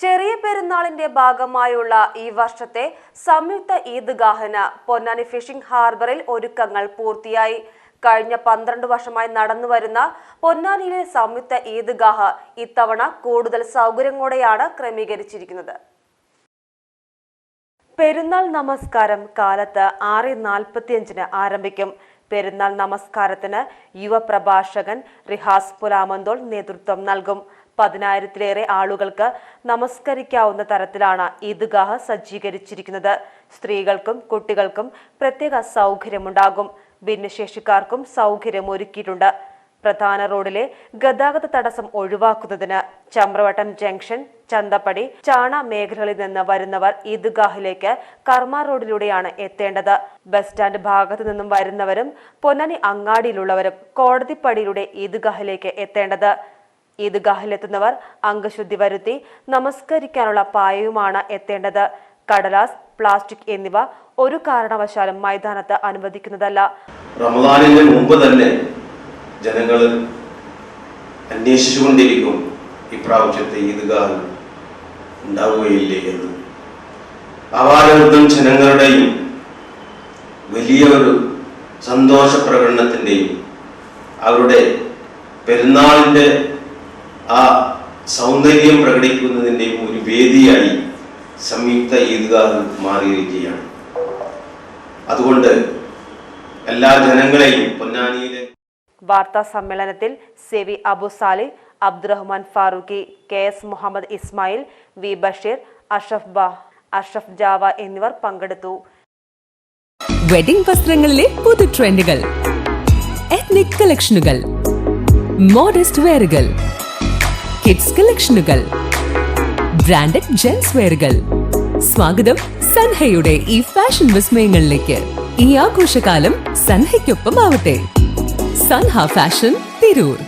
ചെറിയ പെരുന്നാളിന്റെ ഭാഗമായുള്ള ഈ വർഷത്തെ സംയുക്ത ഈദ്ഗാഹിന് പൊന്നാനി ഫിഷിംഗ് ഹാർബറിൽ ഒരുക്കങ്ങൾ പൂർത്തിയായി. കഴിഞ്ഞ പന്ത്രണ്ട് വർഷമായി നടന്നുവരുന്ന പൊന്നാനിയിലെ സംയുക്ത ഈദ്ഗാഹ് ഇത്തവണ കൂടുതൽ സൗകര്യങ്ങളോടെയാണ് ക്രമീകരിച്ചിരിക്കുന്നത്. പെരുന്നാൾ നമസ്കാരം കാലത്ത് ആറ് നാൽപ്പത്തിയഞ്ചിന് ആരംഭിക്കും. പെരുന്നാൾ നമസ്കാരത്തിന് യുവപ്രഭാഷകൻ റിഹാസ് പുലാമന്തോൾ നേതൃത്വം നൽകും. പതിനായിരത്തിലേറെ ആളുകൾക്ക് നമസ്കരിക്കാവുന്ന തരത്തിലാണ് ഈദ്ഗാഹ് സജ്ജീകരിച്ചിരിക്കുന്നത്. സ്ത്രീകൾക്കും കുട്ടികൾക്കും പ്രത്യേക സൗകര്യമുണ്ടാകും. ഭിന്നശേഷിക്കാർക്കും സൗകര്യം ഒരുക്കിയിട്ടുണ്ട് പ്രധാന റോഡിലെ ഗതാഗത തടസ്സം ഒഴിവാക്കുന്നതിന് ചമ്രവട്ടം ജംഗ്ഷൻ ചന്തപ്പടി ചാണ മേഖലകളിൽ നിന്ന് വരുന്നവർ ഈദ്ഗാഹിലേക്ക് കർമ്മ റോഡിലൂടെയാണ് എത്തേണ്ടത്. ബസ് സ്റ്റാൻഡ് ഭാഗത്തു നിന്നും വരുന്നവരും പൊന്നാനി അങ്ങാടിയിലുള്ളവരും കോടതിപ്പടിയിലൂടെ ഈദ്ഗാഹിലേക്ക് എത്തേണ്ടത്. ഈദ്ഗാഹിലെത്തുന്നവർ അംഗശുദ്ധി വരുത്തി നമസ്കരിക്കാനുള്ള പായയുമാണ് എത്തേണ്ടത്. കടലാസ് പ്ലാസ്റ്റിക് എന്നിവ ഒരു കാരണവശാലും മൈതാനത്ത് അനുവദിക്കുന്നതല്ല. റമദാനിന് മുമ്പ് തന്നെ ജനങ്ങൾ അന്വേഷിച്ചുകൊണ്ടിരിക്കും ഇപ്രാവശ്യത്തെ ഈദ്ഗാഹ്. ഉണ്ടാവുകയില്ലേ എന്ന്. അപാരവൃദ്ധം ജനങ്ങളുടെയും വലിയ ഒരു സന്തോഷ പ്രകടനത്തിന്റെയും അവരുടെ പെരുന്നാളിന്റെ ആ സൗന്ദര്യം പ്രകടിക്കുന്നതിന്റെയും ഒരു വേദിയായി സംയുക്ത ഈദ്ഗാഹ് മാറിയിരിക്കുകയാണ്. അതുകൊണ്ട് എല്ലാ ജനങ്ങളെയും പൊന്നാനിയിലെ വാർത്താ സമ്മേളനത്തിൽ സെവി Abu Sali Abdurahman Farooqui K S Muhammad Ismail V Basheer Ashraf ബാ അഷഫ് ജാവ എന്നിവർ പങ്കെടുത്തു. വെഡിംഗ് വസ്ത്രങ്ങളിലെ പുതു ട്രെൻഡുകൾ എത്നിക് കളക്ഷനുകൾ മോഡസ്റ്റ് വെയറുകൾ കിഡ്സ് കളക്ഷനുകൾ ബ്രാൻഡഡ് ജെൻസ് വെയറുകൾ സ്വാഗതം സൻഹയുടെ ഈ ഫാഷൻ വിസ്മയങ്ങളിലേക്ക്. ഈ ആഘോഷകാലം സൻഹയ്ക്കൊപ്പം ആവട്ടെ സൻഹ ഫാഷൻ തിരൂർ.